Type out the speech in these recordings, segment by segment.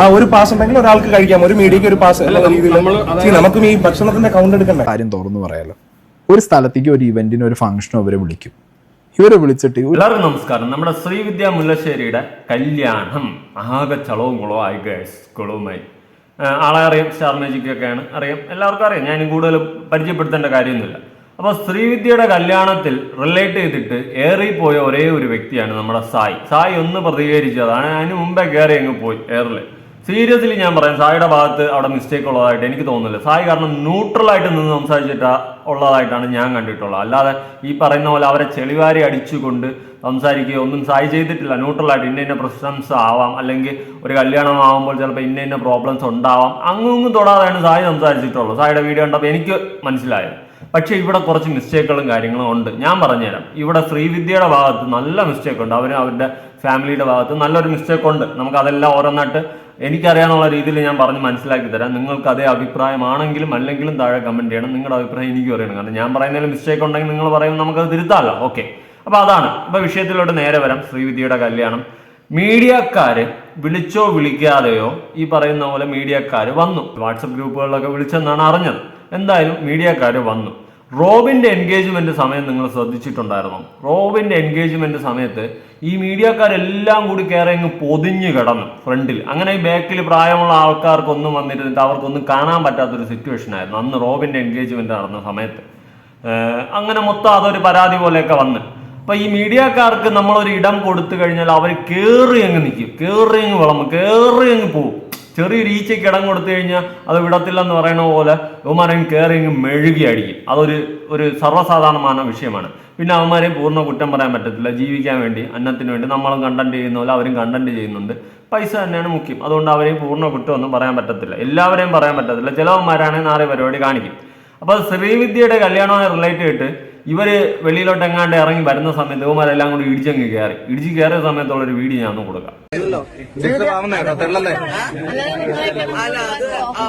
ആ ഒരു പാസ് ഉണ്ടെങ്കിൽ ഒരാൾക്ക് കഴിക്കാം. ഒരു മീഡിയക്ക് ഒരു പാസ് നമുക്കും ഈ ഭക്ഷണത്തിന്റെ കൗണ്ട് എടുക്കണ്ടേ? കാര്യം തുറന്നു പറയാലോ. ഒരു സ്ഥലത്തേക്ക് ഒരു ഇവന്റിന് ഒരു ഫംഗ്ഷനോ അവരെ വിളിക്കും. ഇവരെ വിളിച്ചിട്ട് എല്ലാവർക്കും നമസ്കാരം. നമ്മുടെ ശ്രീവിദ്യ മുല്ലശ്ശേരിയുടെ കല്യാണം ആകെ ചളവും കുളവും ആയി ഗൈസ് കുളവുമായി. ആളെ അറിയാം. സ്റ്റാർ മാജിക് ഒക്കെയാണ് അറിയാം. എല്ലാവർക്കും അറിയാം. ഞാൻ കൂടുതൽ പരിചയപ്പെടുത്തേണ്ട കാര്യമൊന്നുമില്ല. അപ്പോൾ ശ്രീവിദ്യയുടെ കല്യാണത്തിൽ റിലേറ്റ് ചെയ്തിട്ട് ഏറി പോയ ഒരേ ഒരു വ്യക്തിയാണ് നമ്മുടെ സായി. സായി ഒന്ന് പ്രതികരിച്ചതാണ് അതിന് മുമ്പേ കയറി അങ്ങ് പോയി എയറിൽ സീരിയസ്ലി ഞാൻ പറയാം സായിയുടെ ഭാഗത്ത് അവിടെ മിസ്റ്റേക്ക് ഉള്ളതായിട്ട് എനിക്ക് തോന്നുന്നില്ല. സായി കാരണം ന്യൂട്രൽ ആയിട്ട് നിന്ന് സംസാരിച്ചിട്ട് ഉള്ളതായിട്ടാണ് ഞാൻ കണ്ടിട്ടുള്ളത്. അല്ലാതെ ഈ പറയുന്ന പോലെ അവരെ ചെളിവാരി അടിച്ചുകൊണ്ട് സംസാരിക്കുകയോ ഒന്നും സായി ചെയ്തിട്ടില്ല. ന്യൂട്രൽ ആയിട്ട് ഇന്ന ഇന്ന പ്രശ്നംസ് ആവാം. അല്ലെങ്കിൽ ഒരു കല്യാണം ആവുമ്പോൾ ചിലപ്പോൾ ഇന്ന ഇന്ന പ്രോബ്ലംസ് ഉണ്ടാവാം. അങ്ങും തൊടാതെയാണ് സായി സംസാരിച്ചിട്ടുള്ളത്. സായിയുടെ വീഡിയോ കണ്ടപ്പോൾ എനിക്ക് മനസ്സിലായത്. പക്ഷേ ഇവിടെ കുറച്ച് മിസ്റ്റേക്കുകളും കാര്യങ്ങളും ഉണ്ട്. ഞാൻ പറഞ്ഞുതരാം. ഇവിടെ ശ്രീവിദ്യയുടെ ഭാഗത്ത് നല്ല മിസ്റ്റേക്ക് ഉണ്ട്. അവർ അവരുടെ ഫാമിലിയുടെ ഭാഗത്ത് നല്ലൊരു മിസ്റ്റേക്ക് ഉണ്ട്. നമുക്ക് അതെല്ലാം ഓരോന്നായിട്ട് എനിക്കറിയാനുള്ള രീതിയിൽ ഞാൻ പറഞ്ഞ് മനസ്സിലാക്കി തരാം. നിങ്ങൾക്ക് അതേ അഭിപ്രായമാണെങ്കിലും അല്ലെങ്കിലും താഴെ കമന്റ് ചെയ്യണം. നിങ്ങളുടെ അഭിപ്രായം എനിക്ക് അറിയണം. കാരണം ഞാൻ പറയുന്നതിൽ മിസ്റ്റേക്ക് ഉണ്ടെങ്കിൽ നിങ്ങൾ പറയും നമുക്കത് തിരുത്താമല്ലോ. ഓക്കെ അപ്പോൾ അതാണ്. ഇപ്പോൾ വിഷയത്തിലോട്ട് നേരെ വരാം. ശ്രീവിദ്യയുടെ കല്യാണം. മീഡിയക്കാര് വിളിച്ചോ വിളിക്കാതെയോ ഈ പറയുന്ന പോലെ മീഡിയക്കാർ വന്നു. വാട്സപ്പ് ഗ്രൂപ്പുകളിലൊക്കെ വിളിച്ചെന്നാണ് അറിഞ്ഞത്. എന്തായാലും മീഡിയക്കാർ വന്നു. റോബിന്റെ എൻഗേജ്മെന്റ് സമയം നിങ്ങൾ ശ്രദ്ധിച്ചിട്ടുണ്ടായിരുന്നു? റോബിന്റെ എൻഗേജ്മെന്റ് സമയത്ത് ഈ മീഡിയക്കാരെല്ലാം കൂടി കയറി അങ്ങ് പൊതിഞ്ഞു കിടന്നു ഫ്രണ്ടിൽ അങ്ങനെ ഈ ബാക്കിൽ പ്രായമുള്ള ആൾക്കാർക്കൊന്നും വന്നിരുന്നിട്ട് അവർക്കൊന്നും കാണാൻ പറ്റാത്തൊരു സിറ്റുവേഷൻ ആയിരുന്നു അന്ന് റോബിന്റെ എൻഗേജ്മെന്റ് നടന്ന സമയത്ത്. അങ്ങനെ മൊത്തം അതൊരു പരാതി പോലെയൊക്കെ വന്ന്. അപ്പൊ ഈ മീഡിയക്കാർക്ക് നമ്മളൊരു ഇടം കൊടുത്തു കഴിഞ്ഞാൽ അവർ കയറി അങ്ങ് നിൽക്കും കയറി അങ്ങ് വിളമ്പും. കയറി അങ്ങ് പോവും. ചെറിയൊരു ഈച്ചയ്ക്ക് ഇടം കൊടുത്തു കഴിഞ്ഞാൽ അത് വിടത്തില്ലെന്ന് പറയുന്ന പോലെ അവന്മാരെയും കയറി അങ്ങ് മെഴുകി അടിക്കും അതൊരു ഒരു സർവസാധാരണമായ വിഷയമാണ്. പിന്നെ അവന്മാരെയും പൂർണ കുറ്റം പറയാൻ പറ്റത്തില്ല. ജീവിക്കാൻ വേണ്ടി അന്നത്തിന് വേണ്ടി നമ്മളും കണ്ടന്റ് ചെയ്യുന്ന പോലെ അവരും കണ്ടന്റ് ചെയ്യുന്നുണ്ട്. പൈസ തന്നെയാണ് മുഖ്യം. അതുകൊണ്ട് അവരെയും പൂർണ കുറ്റമൊന്നും പറയാൻ പറ്റത്തില്ല. എല്ലാവരെയും പറയാൻ പറ്റത്തില്ല. ചിലവന്മാരാണെങ്കിൽ നാളെ പരിപാടി കാണിക്കും. അപ്പോൾ ശ്രീവിദ്യയുടെ കല്യാണവുമായി റിലേറ്റ് ചെയ്തിട്ട് ഇവർ വെളിയിലോട്ട് എങ്ങാണ്ട് ഇറങ്ങി വരുന്ന സമയത്ത് ഇവന്മാരെല്ലാം കൂടി ഇടിച്ചങ്ങ് കയറി ഇടിച്ച് കയറിയ സമയത്തുള്ള ഒരു വീഡിയോ ഞാൻ കൊടുക്കാം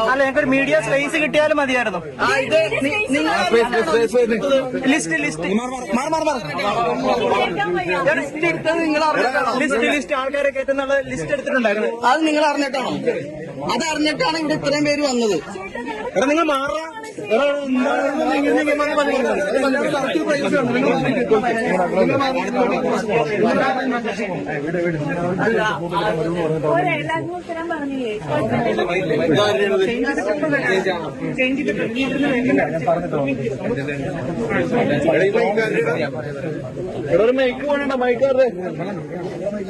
അല്ല ഞങ്ങൾക്ക് മീഡിയ സ്പേസ് കിട്ടിയാലും മതിയായിരുന്നു ലിസ്റ്റ് ലിസ്റ്റ് ലിസ്റ്റ് ലിസ്റ്റ് ആൾക്കാരെ കയറ്റുന്നുള്ള ലിസ്റ്റ് എടുത്തിട്ടുണ്ടായിരുന്നു അത് നിങ്ങൾ അറിഞ്ഞിട്ടാണോ അത് അറിഞ്ഞിട്ടാണ് ഇവിടെ ഇത്രയും പേര് വന്നത് എടാ നിങ്ങൾ മാറാ എടാ, എന്താണ്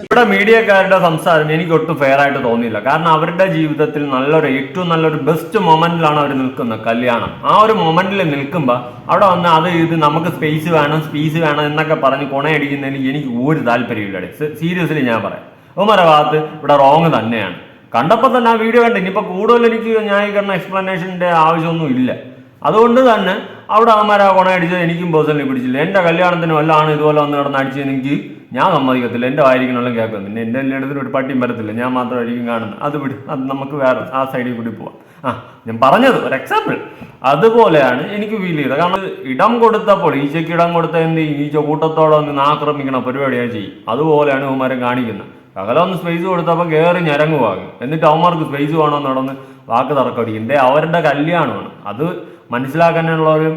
ഇവിടെ മീഡിയക്കാരുടെ സംസാരം എനിക്ക് ഒട്ടും ഫെയർ ആയിട്ട് തോന്നിയില്ല. കാരണം അവരുടെ ജീവിതത്തിൽ നല്ലൊരു ഏറ്റവും നല്ലൊരു ബെസ്റ്റ് മൊമെന്റിലാണ് അവർ നിൽക്കുന്നത് കല്യാണം. ആ ഒരു മൊമെന്റിൽ നിൽക്കുമ്പോൾ അവിടെ വന്ന് അത് ഇത് നമുക്ക് സ്പേസ് വേണം സ്പേസ് വേണം എന്നൊക്കെ പറഞ്ഞ് കൊണയടിക്കുന്നതിന് എനിക്ക് ഒരു താല്പര്യമില്ല സീരിയസ്ലി ഞാൻ പറയാം. ഉമ്മരെ ഭാഗത്ത് ഇവിടെ റോങ് തന്നെയാണ്. കണ്ടപ്പോൾ തന്നെ ആ വീഡിയോ കണ്ട് ഇനിയിപ്പോൾ കൂടുതൽ എനിക്ക് ന്യായീകരണ എക്സ്പ്ലനേഷന്റെ ആവശ്യമൊന്നും ഇല്ല. അതുകൊണ്ട് തന്നെ അവിടെ അവന്മാർ ആ കൊണ അടിച്ചത് എനിക്കും പേഴ്സണലി പിടിച്ചില്ല. എന്റെ കല്യാണത്തിന് വല്ലതാണ് ഇതുപോലെ വന്ന് കിടന്ന് അടിച്ചത് എനിക്ക് ഞാൻ സമ്മതിക്കത്തില്ല. എന്റെ വായിരിക്കണമെല്ലാം കേൾക്കും പിന്നെ എന്റെ എല്ലായിടത്തിനും ഒരു പട്ടിയും വരത്തില്ല. ഞാൻ മാത്രമായിരിക്കും കാണുന്നത്. അത് വിട്. അത് നമുക്ക് വേറെ ആ സൈഡിൽ കൂടി പോവാം. ഞാൻ പറഞ്ഞത് ഒരു എക്സാമ്പിൾ അതുപോലെയാണ് എനിക്ക് ഫീൽ ചെയ്തത്. കാരണം ഇടം കൊടുത്തപ്പോൾ ഈച്ചയ്ക്ക് ഇടം കൊടുത്ത എന്ത്? ഈച്ച കൂട്ടത്തോടെ ഒന്ന് ആക്രമിക്കണ പരിപാടിയാണ് ചെയ്യും. അതുപോലെയാണ് ഇവന്മാരെ കാണിക്കുന്നത്. പകലൊന്ന് സ്പേസ് കൊടുത്തപ്പോൾ കയറി ഞരങ്ങുവാകും എന്നിട്ട് അവന്മാർക്ക് സ്പേസ് വേണമെന്ന് നടന്ന് വാക്ക് തറക്കടിക്കും എന്റെ അവരുടെ കല്യാണമാണ്. അത് മനസ്സിലാക്കാനുള്ള ഒരു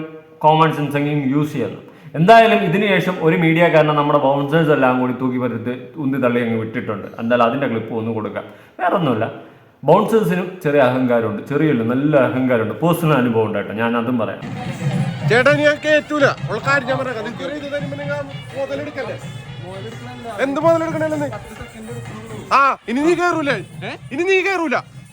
കോമൺ സെൻസ് എങ്കിലും യൂസ് ചെയ്യുന്നു. എന്തായാലും ഇതിനുശേഷം ഒരു മീഡിയക്കാരനെ നമ്മുടെ ബൗൺസേഴ്സ് എല്ലാം കൂടി തൂക്കി പരത്ത് ഉന്തി തള്ളി അങ്ങ് വിട്ടിട്ടുണ്ട്. എന്തായാലും അതിന്റെ ക്ലിപ്പ് ഒന്ന് കൊടുക്കാം. വേറെ ഒന്നുമില്ല ബൗൺസേഴ്സിനും ചെറിയ അഹങ്കാരമുണ്ട് ചെറിയല്ല നല്ല അഹങ്കാരമുണ്ട്. പേഴ്സണൽ അനുഭവം ഉണ്ട് കേട്ടോ ഞാൻ അതും പറയാം. ചേട്ടാ ഞാൻ കേറ്റൂല. എന്ത് മുതലെടുക്കണേ ആ ഇനി നീ കേറൂലേ? ഇനി നീ കേറൂല.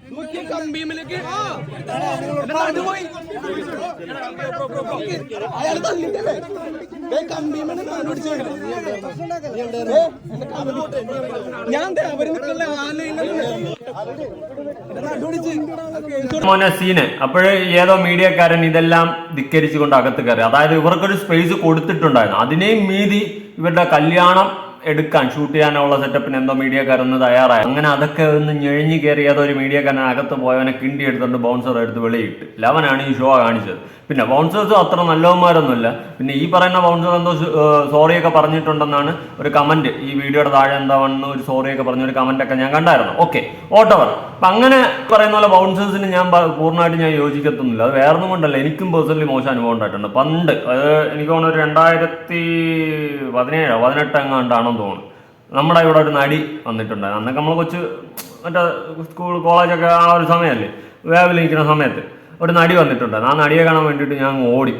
എന്ത് ഏ? അങ്ങോട്ട് വരാൻ അവസരം തന്നപ്പോ അതിനകത്ത് കയറിയേക്കണേ. അകത്തൊന്നും കയറിയില്ല ഏ, അതിനകത്ത് നീ ഇവിടെയല്ലേ ഉള്ളത്? ദേ, എന്തൊക്കെ ഇരിക്ക്? നീ ഇറങ്ങിയാടാ. തള്ളണല്ലേ? പിന്നെ കമ്പിയുമിലേക്ക് അയാൾ തള്ളിട്ടല്ലേ മോനെ സീന് അപ്പോഴേ ഏതോ മീഡിയക്കാരൻ ഇതെല്ലാം ധിക്കരിച്ചുകൊണ്ട് അകത്ത് കയറി അതായത് ഇവർക്കൊരു സ്പേസ് കൊടുത്തിട്ടുണ്ടായിരുന്നു അതിനെയും മീതി ഇവരുടെ കല്യാണം എടുക്കാൻ ഷൂട്ട് ചെയ്യാനുള്ള സെറ്റപ്പിന് എന്തോ മീഡിയക്കാരൊന്ന് തയ്യാറായി. അങ്ങനെ അതൊക്കെ ഒന്ന് ഞെഴിഞ്ഞു കയറി ഒരു മീഡിയക്കാരൻ അകത്ത് പോയവനെ കിണ്ടി എടുത്തുകൊണ്ട് ബൗൺസർ എടുത്ത് വെളിയിട്ട്. ലവനാണ് ഈ ഷോ കാണിച്ചത്. പിന്നെ ബൗൺസേഴ്സ് അത്ര നല്ലവന്മാരൊന്നുമില്ല. പിന്നെ ഈ പറയുന്ന ബൗൺസർ എന്തോ സോറിയൊക്കെ പറഞ്ഞിട്ടുണ്ടെന്നാണ് ഒരു കമന്റ് ഈ വീഡിയോയുടെ താഴെ എന്താ വന്ന് ഒരു സോറിയൊക്കെ പറഞ്ഞ ഒരു കമന്റ് ഒക്കെ ഞാൻ കണ്ടായിരുന്നു. ഓക്കെ ഓട്ടവർ അപ്പൊ അങ്ങനെ പറയുന്ന പോലെ ബൗൺസേഴ്സിന് ഞാൻ പൂർണമായിട്ട് ഞാൻ യോജിക്കത്തൊന്നുമില്ല. അത് വേറെ കൊണ്ടല്ല. എനിക്കും പേഴ്സണലി മോശം അനുഭവം ഉണ്ടായിട്ടുണ്ട്. പണ്ട് അത് എനിക്ക് തോന്നുന്നു ഒരു രണ്ടായിരത്തി പതിനേഴോ പതിനെട്ട് എങ്ങാണ്ടാണെന്ന് തോന്നുന്നു. നമ്മുടെ ഇവിടെ ഒരു നടി വന്നിട്ടുണ്ടായിരുന്നു. അന്നൊക്കെ നമ്മൾ കൊച്ച് മറ്റേ സ്കൂൾ കോളേജൊക്കെ ആ ഒരു സമയമല്ലേ വേവിൽ നിൽക്കുന്ന സമയത്ത് ഒരു നടി വന്നിട്ടുണ്ടായിരുന്നു. ആ നടിയെ കാണാൻ വേണ്ടിയിട്ട് ഞാൻ ഓടി.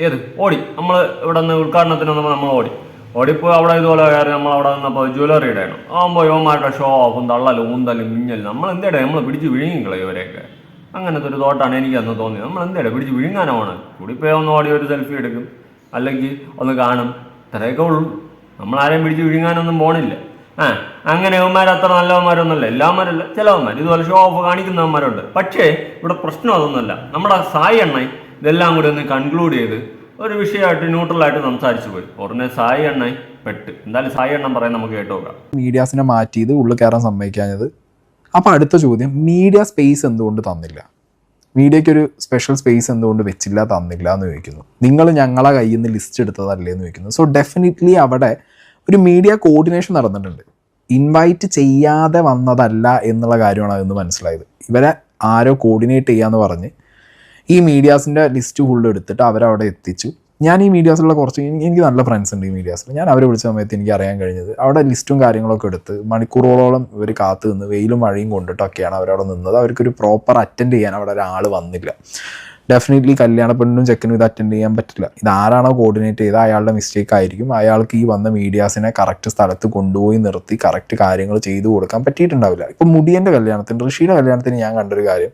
ഏത്? ഓടി. നമ്മൾ ഇവിടെ നിന്ന് ഉദ്ഘാടനത്തിന് വന്നപ്പോൾ നമ്മൾ ഓടി. ഓടിപ്പോയി അവിടെ ഇതുപോലെ കയറി നമ്മൾ അവിടെ നിന്നപ്പോൾ ജ്വല്ലറി ഇടണം ആകുമ്പോൾ യോമാരുടെ ഷോ ഓഫും തള്ളലും ഊന്തലും മിഞ്ഞലും നമ്മൾ എന്തേടെ? നമ്മൾ പിടിച്ച് വിഴുങ്ങിക്കളെ ഇവരെയൊക്കെ. അങ്ങനത്തെ ഒരു തോട്ടാണ് എനിക്ക് അന്ന് തോന്നിയത്. നമ്മൾ എന്തേടെ? പിടിച്ച് വിഴുങ്ങാനാണ് കൂടിപ്പോയി ഒന്ന് ഓടി ഒരു സെൽഫി എടുക്കും. അല്ലെങ്കിൽ ഒന്ന് കാണും. ഇത്രയൊക്കെ ഉള്ളൂ. നമ്മൾ ആരെയും പിടിച്ച് വിഴുങ്ങാനൊന്നും പോണില്ല. ആ അങ്ങനെ അവന്മാർ അത്ര നല്ലവന്മാരൊന്നുമല്ല. എല്ലാവന്മാരല്ല ചിലവന്മാർ ഇതുപോലെ ഷോ ഓഫ് കാണിക്കുന്നവന്മാരുണ്ട്. പക്ഷേ ഇവിടെ പ്രശ്നം അതൊന്നുമല്ല. നമ്മുടെ സായി എണ്ണ ഇതെല്ലാം കൂടി ഒന്ന് കൺക്ലൂഡ് ചെയ്ത് ഒരു വിഷയമായിട്ട് ന്യൂട്രലായിട്ട് സംസാരിച്ചു പോയി. ഉടനെ സായി എണ്ണ പെട്ട്. എന്തായാലും സായി എണ്ണം പറയാൻ നമുക്ക് കേട്ടു നോക്കാം. മീഡിയാസിനെ മാറ്റിയത് ഉള്ളിൽ കയറാൻ സമ്മതിക്കാഞ്ഞത്. അപ്പോൾ അടുത്ത ചോദ്യം മീഡിയ സ്പേസ് എന്തുകൊണ്ട് തന്നില്ല? മീഡിയയ്ക്ക് ഒരു സ്പെഷ്യൽ സ്പേസ് എന്തുകൊണ്ട് വെച്ചില്ല തന്നില്ല എന്ന് ചോദിക്കുന്നു. നിങ്ങൾ ഞങ്ങളെ കയ്യിൽ നിന്ന് ലിസ്റ്റ് എടുത്തതല്ലേ എന്ന് ചോദിക്കുന്നു. സോ ഡെഫിനറ്റ്ലി അവിടെ ഒരു മീഡിയ കോർഡിനേഷൻ നടന്നിട്ടുണ്ട്. ഇൻവൈറ്റ് ചെയ്യാതെ വന്നതല്ല എന്നുള്ള കാര്യമാണ് അതെന്ന് മനസ്സിലായത്. ഇവരെ ആരോ കോർഡിനേറ്റ് ചെയ്യാന്ന് പറഞ്ഞ് ഈ മീഡിയാസിന്റെ ലിസ്റ്റ് ഫുള്ള് എടുത്തിട്ട് അവരവിടെ എത്തിച്ചു. ഞാൻ ഈ മീഡിയാസിലുള്ള കുറച്ച് എനിക്ക് നല്ല ഫ്രണ്ട്സ് ഉണ്ട് ഈ മീഡിയാസിൽ ഞാൻ അവരെ വിളിച്ച സമയത്ത് എനിക്ക് അറിയാൻ കഴിഞ്ഞത് അവിടെ ലിസ്റ്റും കാര്യങ്ങളൊക്കെ എടുത്ത് മണിക്കൂറുകളോളം ഇവർ കാത്ത് നിന്ന് വെയിലും മഴയും കൊണ്ടിട്ടൊക്കെയാണ് അവരവിടെ നിന്നത്. അവർക്കൊരു പ്രോപ്പർ അറ്റൻഡ് ചെയ്യാൻ അവിടെ ഒരാൾ വന്നില്ല. ഡെഫിനറ്റ്ലി കല്യാണ പെണ്ണിനും ചെക്കനും ഇത് അറ്റൻഡ് ചെയ്യാൻ പറ്റില്ല. ഇത് ആരാണോ കോർഡിനേറ്റ് ചെയ്ത് അയാളുടെ മിസ്റ്റേക്ക് ആയിരിക്കും. അയാൾക്ക് ഈ വന്ന മീഡിയാസിനെ കറക്റ്റ് സ്ഥലത്ത് കൊണ്ടുപോയി നിർത്തി കറക്റ്റ് കാര്യങ്ങൾ ചെയ്തു കൊടുക്കാൻ പറ്റിയിട്ടുണ്ടാവില്ല. ഇപ്പം മുടിയന്റെ കല്യാണത്തിന് ഋഷിയുടെ കല്യാണത്തിന് ഞാൻ കണ്ടൊരു കാര്യം.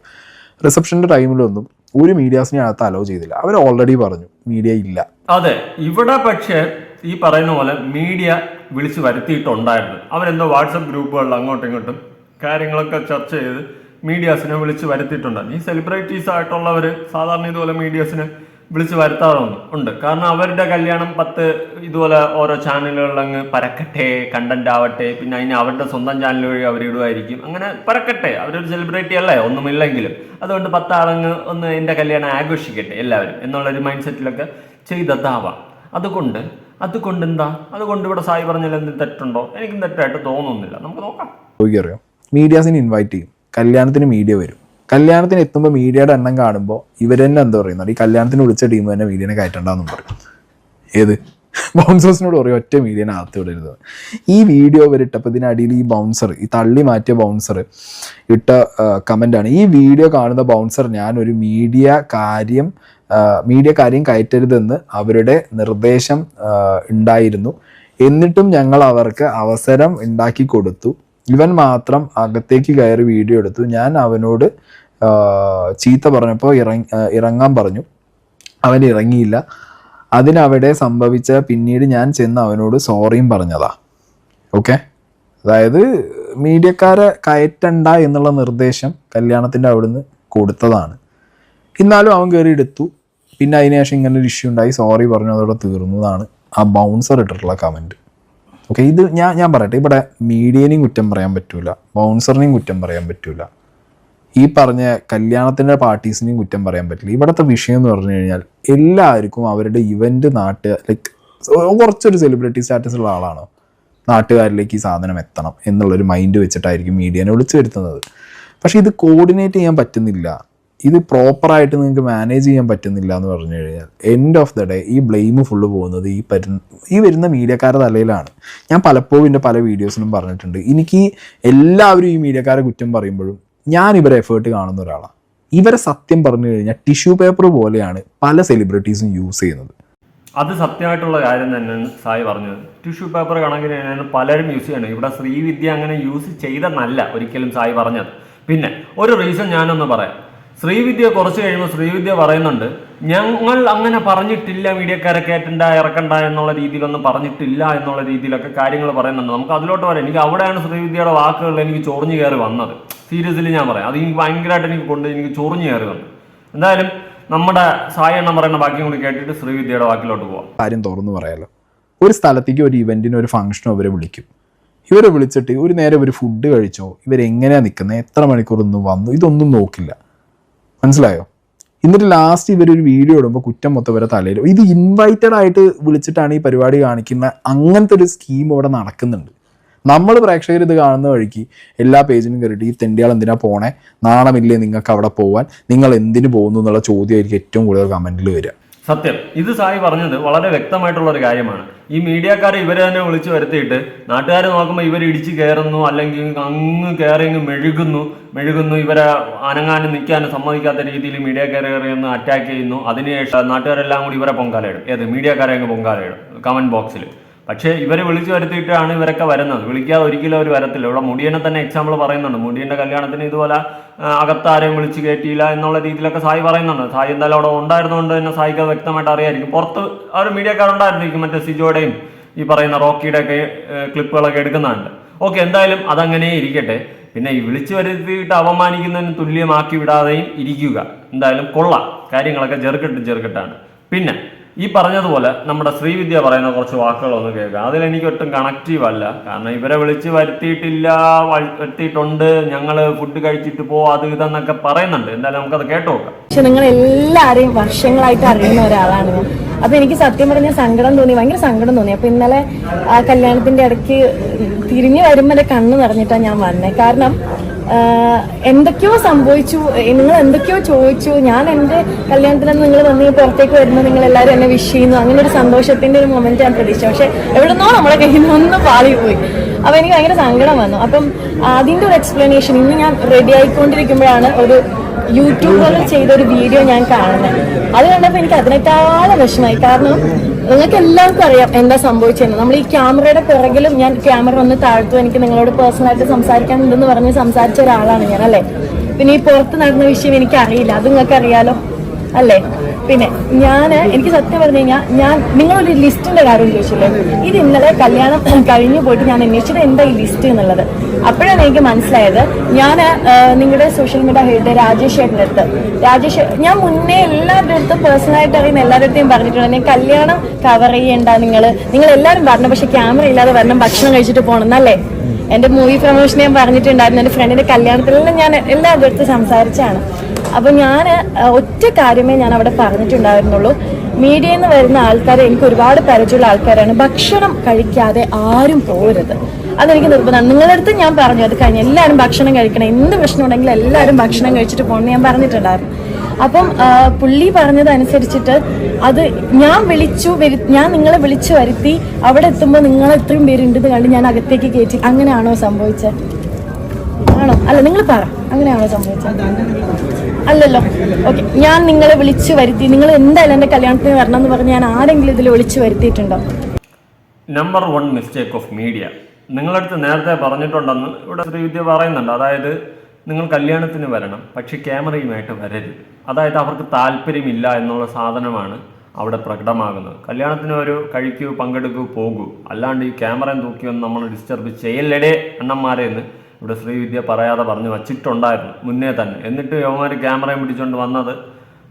റിസപ്ഷന്റെ ടൈമിലൊന്നും ഒരു മീഡിയാസിനെ അകത്ത് അലോ ചെയ്തില്ല. അവർ ഓൾറെഡി പറഞ്ഞു. മീഡിയ ഇല്ല. അതെ ഇവിടെ പക്ഷേ ഈ പറയുന്ന പോലെ മീഡിയ വിളിച്ചു വരുത്തിയിട്ടുണ്ടായിരുന്നു. അവരെന്തോ വാട്സപ്പ് ഗ്രൂപ്പുകളിൽ അങ്ങോട്ടും ഇങ്ങോട്ടും കാര്യങ്ങളൊക്കെ ചർച്ച ചെയ്ത് മീഡിയാസിനെ വിളിച്ച് വരുത്തിയിട്ടുണ്ട്. ഈ സെലിബ്രിറ്റീസ് ആയിട്ടുള്ളവർ സാധാരണ ഇതുപോലെ മീഡിയാസിനെ വിളിച്ച് വരുത്താറുണ്ട് ഉണ്ട്. കാരണം അവരുടെ കല്യാണം പത്ത് ഇതുപോലെ ഓരോ ചാനലുകളിൽ അങ്ങ് പരക്കട്ടെ കണ്ടന്റ് ആവട്ടെ പിന്നെ അതിന് അവരുടെ സ്വന്തം ചാനൽ വഴി അവർ ഇടുമായിരിക്കും അങ്ങനെ പരക്കട്ടെ അവരൊരു സെലിബ്രിറ്റി അല്ലേ ഒന്നുമില്ലെങ്കിലും. അതുകൊണ്ട് പത്താളങ്ങ് ഒന്ന് എന്റെ കല്യാണം ആഘോഷിക്കട്ടെ എല്ലാവരും എന്നുള്ളൊരു മൈൻഡ് സെറ്റിലൊക്കെ ചെയ്തതാവാം. അതുകൊണ്ട് അതുകൊണ്ട് എന്താ? അതുകൊണ്ട് ഇവിടെ സായി പറഞ്ഞാൽ എന്ത് തെറ്റുണ്ടോ? എനിക്കും തെറ്റായിട്ട് തോന്നുന്നില്ല. നമുക്ക് നോക്കാം. മീഡിയാസിനെ ഇൻവൈറ്റ് ചെയ്യും. കല്യാണത്തിന് മീഡിയ വരും. കല്യാണത്തിന് എത്തുമ്പോൾ മീഡിയയുടെ എണ്ണം കാണുമ്പോൾ ഇവർ തന്നെ എന്താ പറയുന്നത് ഈ കല്യാണത്തിന് വിളിച്ച ടീം തന്നെ മീഡിയനെ കയറ്റണ്ടെന്നും പറയും. ഏത്? ബൗൺസേഴ്സിനോട് പറയും ഒറ്റ മീഡിയനെ അകത്ത് വിടരുത്. ഈ വീഡിയോ ഇവരിട്ടപ്പോൾ ഇതിനടിയിൽ ഈ ബൗൺസർ ഈ തള്ളി മാറ്റിയ ബൗൺസർ ഇട്ട കമന്റാണ് ഈ വീഡിയോ കാണുന്ന ബൗൺസർ ഞാൻ ഒരു മീഡിയ കാര്യം മീഡിയ കാര്യം കയറ്റരുതെന്ന് അവരുടെ നിർദ്ദേശം ഉണ്ടായിരുന്നു. എന്നിട്ടും ഞങ്ങൾ അവർക്ക് അവസരം ഉണ്ടാക്കി കൊടുത്തു. ഇവൻ മാത്രം അകത്തേക്ക് കയറി വീഡിയോ എടുത്തു. ഞാൻ അവനോട് ചീത്ത പറഞ്ഞപ്പോൾ ഇറങ്ങി ഇറങ്ങാൻ പറഞ്ഞു. അവൻ ഇറങ്ങിയില്ല. അതിനവിടെ സംഭവിച്ച പിന്നീട് ഞാൻ ചെന്ന് അവനോട് സോറിയും പറഞ്ഞതാ. ഓക്കെ? അതായത് മീഡിയക്കാരെ കയറ്റണ്ട എന്നുള്ള നിർദ്ദേശം കല്യാണത്തിന്റെ അവിടുന്ന് കൊടുത്തതാണ്. എന്നാലും അവൻ കയറി എടുത്തു. പിന്നെ അതിനുശേഷം ഇങ്ങനെ ഒരു ഇഷ്യൂ ഉണ്ടായി. സോറി പറഞ്ഞു അതോടെ തീർന്നതാണ്. ആ ബൗൺസർ ഇട്ടിട്ടുള്ള കമന്റ് ഓക്കെ? ഇത് ഞാൻ ഞാൻ പറയട്ടെ. ഇവിടെ മീഡിയനെയും കുറ്റം പറയാൻ പറ്റൂല. ബൗൺസറിനെയും കുറ്റം പറയാൻ പറ്റൂല. ഈ പറഞ്ഞ കല്യാണത്തിന്റെ പാർട്ടീസിനെയും കുറ്റം പറയാൻ പറ്റില്ല. ഇവിടുത്തെ വിഷയം എന്ന് പറഞ്ഞു കഴിഞ്ഞാൽ എല്ലാവർക്കും അവരുടെ ഇവന്റ് നാട്ട് ലൈക്ക് കുറച്ചൊരു സെലിബ്രിറ്റി സ്റ്റാറ്റസ് ഉള്ള ആളാണോ? നാട്ടുകാരിലേക്ക് ഈ സാധനം എത്തണം എന്നുള്ളൊരു മൈൻഡ് വെച്ചിട്ടായിരിക്കും മീഡിയനെ വിളിച്ചു വരുത്തുന്നത്. പക്ഷേ ഇത് കോർഡിനേറ്റ് ചെയ്യാൻ പറ്റുന്നില്ല. ഇത് പ്രോപ്പറായിട്ട് നിങ്ങൾക്ക് മാനേജ് ചെയ്യാൻ പറ്റുന്നില്ല എന്ന് പറഞ്ഞു കഴിഞ്ഞാൽ എൻഡ് ഓഫ് ദ ഡേ ഈ ബ്ലെയിം ഫുള്ള് പോകുന്നത് ഈ പരുന്ന ഈ വരുന്ന മീഡിയക്കാരുടെ തലയിലാണ്. ഞാൻ പലപ്പോഴും എന്റെ പല വീഡിയോസിലും പറഞ്ഞിട്ടുണ്ട്. എനിക്ക് എല്ലാവരും ഈ മീഡിയക്കാരെ കുറ്റം പറയുമ്പോഴും ഞാൻ ഇവരെ എഫേർട്ട് കാണുന്ന ഒരാളാണ്. ഇവരെ സത്യം പറഞ്ഞു കഴിഞ്ഞാൽ ടിഷ്യൂ പേപ്പർ പോലെയാണ് പല സെലിബ്രിറ്റീസും യൂസ് ചെയ്യുന്നത്. അത് സത്യമായിട്ടുള്ള കാര്യം തന്നെ സായി പറഞ്ഞത്. ടിഷ്യൂ പേപ്പർ കണക്കിന് പലരും യൂസ് ചെയ്യണം ഇവിടെ ശ്രീവിദ്യ അങ്ങനെ യൂസ് ചെയ്തെന്നല്ല ഒരിക്കലും സായി പറഞ്ഞത്. പിന്നെ ഒരു റീസൺ ഞാനൊന്ന് പറയാം. ശ്രീവിദ്യ കുറച്ച് കഴിയുമ്പോൾ ശ്രീവിദ്യ പറയുന്നുണ്ട് ഞങ്ങൾ അങ്ങനെ പറഞ്ഞിട്ടില്ല മീഡിയക്കാരെ കയറ്റണ്ട ഇറക്കണ്ട എന്നുള്ള രീതിയിലൊന്നും പറഞ്ഞിട്ടില്ല എന്നുള്ള രീതിയിലൊക്കെ കാര്യങ്ങൾ പറയുന്നുണ്ട്. നമുക്ക് അതിലോട്ട് പറയാം എനിക്ക് അവിടെയാണ് ശ്രീവിദ്യയുടെ വാക്കുകൾ എനിക്ക് ചൊറിഞ്ഞു കയറി വന്നത്. സീരിയസ്ലി ഞാൻ പറയാം. അത് എനിക്ക് ഭയങ്കരമായിട്ട് എനിക്ക് കൊണ്ട് എനിക്ക് ചൊറിഞ്ഞു കയറി വന്നു. എന്തായാലും നമ്മുടെ സായി എണ്ണം പറയുന്ന ബാക്കിയും കൂടി കേട്ടിട്ട് ശ്രീവിദ്യയുടെ വാക്കിലോട്ട് പോവാം. കാര്യം തുറന്നു പറയാലോ. ഒരു സ്ഥലത്തേക്ക് ഒരു ഇവന്റിന് ഒരു ഫംഗ്ഷനോ ഇവരെ വിളിക്കും. ഇവരെ വിളിച്ചിട്ട് ഒരു നേരം ഒരു ഫുഡ് കഴിച്ചോ? ഇവരെങ്ങനെയാ നിൽക്കുന്നത് എത്ര മണിക്കൂർ ഒന്നും വന്നു? ഇതൊന്നും നോക്കില്ല. മനസ്സിലായോ? എന്നിട്ട് ലാസ്റ്റ് ഇവരൊരു വീഡിയോ ഇടുമ്പോൾ കുറ്റം മൊത്തം ഇവരെ തലയിൽ. ഇത് ഇൻവൈറ്റഡ് ആയിട്ട് വിളിച്ചിട്ടാണ് ഈ പരിപാടി കാണിക്കുന്ന അങ്ങനത്തെ ഒരു സ്കീം ഇവിടെ നടക്കുന്നുണ്ട്. നമ്മൾ പ്രേക്ഷകർ ഇത് കാണുന്ന വഴിക്ക് എല്ലാ പേജിനും കയറിയിട്ട് ഈ തെണ്ടിയാൾ എന്തിനാ പോണേ? നാണമില്ലേ നിങ്ങൾക്ക് അവിടെ പോവാൻ? നിങ്ങൾ എന്തിനു പോകുന്നു എന്നുള്ള ചോദ്യമായിരിക്കും ഏറ്റവും കൂടുതൽ കമന്റിൽ വരിക. സത്യം. ഇത് സായി പറഞ്ഞത് വളരെ വ്യക്തമായിട്ടുള്ള ഒരു കാര്യമാണ്. ഈ മീഡിയക്കാരെ ഇവരെ തന്നെ വിളിച്ചു വരുത്തിയിട്ട് നാട്ടുകാരെ നോക്കുമ്പോൾ ഇവർ ഇടിച്ച് കയറുന്നു അല്ലെങ്കിൽ അങ്ങ് കയറി അങ്ങ് മെഴുകുന്നു മെഴുകുന്നു ഇവരെ അനങ്ങാനും നിൽക്കാനും സമ്മതിക്കാത്ത രീതിയിൽ മീഡിയക്കാരെ ഒന്ന് അറ്റാക്ക് ചെയ്യുന്നു. അതിനുശേഷം നാട്ടുകാരെല്ലാം കൂടി ഇവരെ പൊങ്കാലയിടും. ഏത്? മീഡിയക്കാരെ അങ്ങ് പൊങ്കാലയിടും. കമന്റ് ബോക്സിൽ പക്ഷേ ഇവരെ വിളിച്ചു വരുത്തിയിട്ടാണ് ഇവരൊക്കെ വരുന്നത്. വിളിക്കാതെ ഒരിക്കലും അവർ വരത്തില്ല. ഇവിടെ മുടിയനെ തന്നെ എക്സാമ്പിൾ പറയുന്നുണ്ട്. മുടിയന്റെ കല്യാണത്തിന് ഇതുപോലെ അകത്താരെയും വിളിച്ച് കയറ്റിയില്ല എന്നുള്ള രീതിയിലൊക്കെ സായി പറയുന്നുണ്ട്. സായി എന്തായാലും അവിടെ ഉണ്ടായിരുന്നുകൊണ്ട് തന്നെ സായിക്ക് വ്യക്തമായിട്ട് അറിയായിരിക്കും. പുറത്ത് അവർ മീഡിയക്കാരുണ്ടായിരുന്നിരിക്കും മറ്റേ സിജോയുടെയും ഈ പറയുന്ന റോക്കിയുടെ ഒക്കെ ക്ലിപ്പുകളൊക്കെ എടുക്കുന്നുണ്ട്. ഓക്കെ എന്തായാലും അതങ്ങനെ ഇരിക്കട്ടെ. പിന്നെ ഈ വിളിച്ചു വരുത്തിയിട്ട് അപമാനിക്കുന്നതിന് തുല്യമാക്കി വിടാതെയും ഇരിക്കുക. എന്തായാലും കൊള്ളാം. കാര്യങ്ങളൊക്കെ ചെറുക്കിട്ട് ചെറുക്കിട്ടാണ്. പിന്നെ ഈ പറഞ്ഞതുപോലെ നമ്മുടെ ശ്രീവിദ്യ പറയുന്ന കുറച്ച് വാക്കുകളൊന്ന് കേൾക്കാം. അതിലെനിക്ക് ഒട്ടും കണക്റ്റീവ് അല്ല. കാരണം ഇവരെ വിളിച്ച് വരുത്തിയിട്ടില്ല വരുത്തിയിട്ടുണ്ട് ഞങ്ങൾ ഫുഡ് കഴിച്ചിട്ട് പോ അത് ഇതെന്നൊക്കെ പറയുന്നുണ്ട്. എന്തായാലും നമുക്കത് കേട്ടു നോക്കാം. പക്ഷെ നിങ്ങൾ എല്ലാരെയും വർഷങ്ങളായിട്ട് അറിയുന്ന ഒരാളാണ്. ഞാൻ അപ്പൊ എനിക്ക് സത്യം പറഞ്ഞ സങ്കടം തോന്നി ഭയങ്കര സങ്കടം തോന്നി. അപ്പൊ ഇന്നലെ ആ കല്യാണത്തിന്റെ ഇടയ്ക്ക് തിരിഞ്ഞു വരുമ്പോൾ കണ്ണു നിറഞ്ഞിട്ടാണ് ഞാൻ വന്നേ. കാരണം എന്തൊക്കെയോ സംഭവിച്ചു. നിങ്ങൾ എന്തൊക്കെയോ ചോദിച്ചു. ഞാൻ എന്റെ കല്യാണത്തിന് നിങ്ങൾ വന്ന് പുറത്തേക്ക് വരുമ്പോൾ നിങ്ങൾ എല്ലാവരും എന്നെ വിഷ് ചെയ്യുന്നു. അങ്ങനെ ഒരു സന്തോഷത്തിന്റെ ഒരു മൊമെന്റ് ഞാൻ പ്രതീക്ഷിച്ചു. പക്ഷെ എവിടുന്നോ നമ്മളെ കയ്യിൽ നിന്ന് പാളിപ്പോയി. അപ്പൊ എനിക്ക് ഭയങ്കര സങ്കടം വന്നു. അപ്പം അതിന്റെ ഒരു എക്സ്പ്ലനേഷൻ ഇന്ന് ഞാൻ റെഡി ആയിക്കൊണ്ടിരിക്കുമ്പോഴാണ് ഒരു യൂട്യൂബറിൽ ചെയ്ത ഒരു വീഡിയോ ഞാൻ കാണുന്നത്. അത് കണ്ടപ്പോൾ എനിക്ക് അതിനേക്കാളും വിഷമായി കാരണം നിങ്ങൾക്ക് എല്ലാവർക്കും അറിയാം എന്താ സംഭവിച്ചതെന്ന്. നമ്മൾ ഈ ക്യാമറയുടെ പിറകിലും ഞാൻ ക്യാമറ ഒന്ന് താഴ്ത്തു എനിക്ക് നിങ്ങളോട് പേഴ്സണലായിട്ട് സംസാരിക്കാനുണ്ടെന്ന് പറഞ്ഞ് സംസാരിച്ച ഒരാളാണ് ഞാൻ അല്ലേ? പിന്നെ ഈ പുറത്ത് നടന്ന വിഷയം എനിക്ക് അറിയില്ല അത് നിങ്ങൾക്ക് അറിയാലോ അല്ലേ? പിന്നെ ഞാൻ എനിക്ക് സത്യം പറഞ്ഞു കഴിഞ്ഞാൽ ഞാൻ നിങ്ങളൊരു ലിസ്റ്റിന്റെ കാര്യം ചോദിച്ചില്ലേ? ഇത് ഇന്നലെ കല്യാണം കഴിഞ്ഞു പോയിട്ട് ഞാൻ അന്വേഷിച്ചത് എന്താ ഈ ലിസ്റ്റ് എന്നുള്ളത്. അപ്പോഴാണ് എനിക്ക് മനസ്സിലായത് ഞാൻ നിങ്ങളുടെ സോഷ്യൽ മീഡിയ ഹെഡ് രാജേഷ് ചേട്ടന്റെ അടുത്ത്. രാജേഷ് ഞാൻ മുന്നേ എല്ലാവരുടെ അടുത്തും പേഴ്സണലായിട്ട് അറിയുന്ന എല്ലാവരുടെ അടുത്തും പറഞ്ഞിട്ടുണ്ട്. ഞാൻ കല്യാണം കവർ ചെയ്യേണ്ട നിങ്ങൾ നിങ്ങൾ എല്ലാവരും പറഞ്ഞു പക്ഷെ ക്യാമറ ഇല്ലാതെ വരണം ഭക്ഷണം കഴിച്ചിട്ട് പോകണം എന്നല്ലേ? എന്റെ മൂവി പ്രൊമോഷൻ ഞാൻ പറഞ്ഞിട്ടുണ്ടായിരുന്നു. എന്റെ ഫ്രണ്ടിന്റെ കല്യാണത്തിലെല്ലാം ഞാൻ എല്ലാവരുടെ അടുത്ത് സംസാരിച്ചാണ് അപ്പൊ ഞാൻ ഒറ്റ കാര്യമേ ഞാൻ അവിടെ പറഞ്ഞിട്ടുണ്ടായിരുന്നുള്ളൂ. മീഡിയയിൽ നിന്ന് വരുന്ന ആൾക്കാർ എനിക്ക് ഒരുപാട് പരിചയമുള്ള ആൾക്കാരാണ്. ഭക്ഷണം കഴിക്കാതെ ആരും പോരുത്. അതെനിക്ക് നിർബന്ധമാണ്. നിങ്ങളുടെ അടുത്ത് ഞാൻ പറഞ്ഞു അത് കഴിഞ്ഞ് എല്ലാവരും ഭക്ഷണം കഴിക്കണം. എന്ത് പ്രശ്നം ഉണ്ടെങ്കിലും എല്ലാവരും ഭക്ഷണം കഴിച്ചിട്ട് പോകണം ഞാൻ പറഞ്ഞിട്ടുണ്ടായിരുന്നു. അപ്പം പുള്ളി പറഞ്ഞതനുസരിച്ചിട്ട് അത് ഞാൻ വിളിച്ചു വരു- ഞാൻ നിങ്ങളെ വിളിച്ചു വരുത്തി അവിടെ എത്തുമ്പോൾ നിങ്ങൾ എത്രയും പേരുണ്ടെന്ന് കണ്ട് ഞാൻ അകത്തേക്ക് കയറ്റി അങ്ങനെയാണോ സംഭവിച്ചത്? ആണോ? അല്ല നിങ്ങൾ പറ. അങ്ങനെയാണോ സംഭവിച്ചത്? അല്ലല്ലോ. ഓക്കെ ഞാൻ നിങ്ങളെ വിളിച്ചു വരുത്തി. നിങ്ങൾ എന്തായാലും എന്റെ കല്യാണത്തിന് വരണം എന്ന് പറഞ്ഞ് ഞാൻ ആരെങ്കിലും ഇതിൽ വിളിച്ചു വരുത്തിയിട്ടുണ്ടോ? Number one mistake of media നിങ്ങളടുത്ത് നേരത്തെ പറഞ്ഞിട്ടുണ്ടെന്ന് ഇവിടെ ശ്രീവിദ്യ പറയുന്നുണ്ട്. അതായത് നിങ്ങൾ കല്യാണത്തിന് വരണം പക്ഷെ ക്യാമറയുമായിട്ട് വരരുത്. അതായത് അവർക്ക് താല്പര്യമില്ല എന്നുള്ള സാധനമാണ് അവിടെ പ്രകടമാകുന്നത്. കല്യാണത്തിന് ഒരു കഴിക്കൂ പങ്കെടുക്കൂ പോകൂ. അല്ലാണ്ട് ഈ ക്യാമറയും തൂക്കിയൊന്നും നമ്മൾ ഡിസ്റ്റർബ് ചെയ്യല്ലടേ അണ്ണന്മാരെ എന്ന് ഇവിടെ ശ്രീവിദ്യ പറയാതെ പറഞ്ഞു വച്ചിട്ടുണ്ടായിരുന്നു മുന്നേ തന്നെ. എന്നിട്ട് യവന്മാർ ക്യാമറയും പിടിച്ചുകൊണ്ട് വന്നത്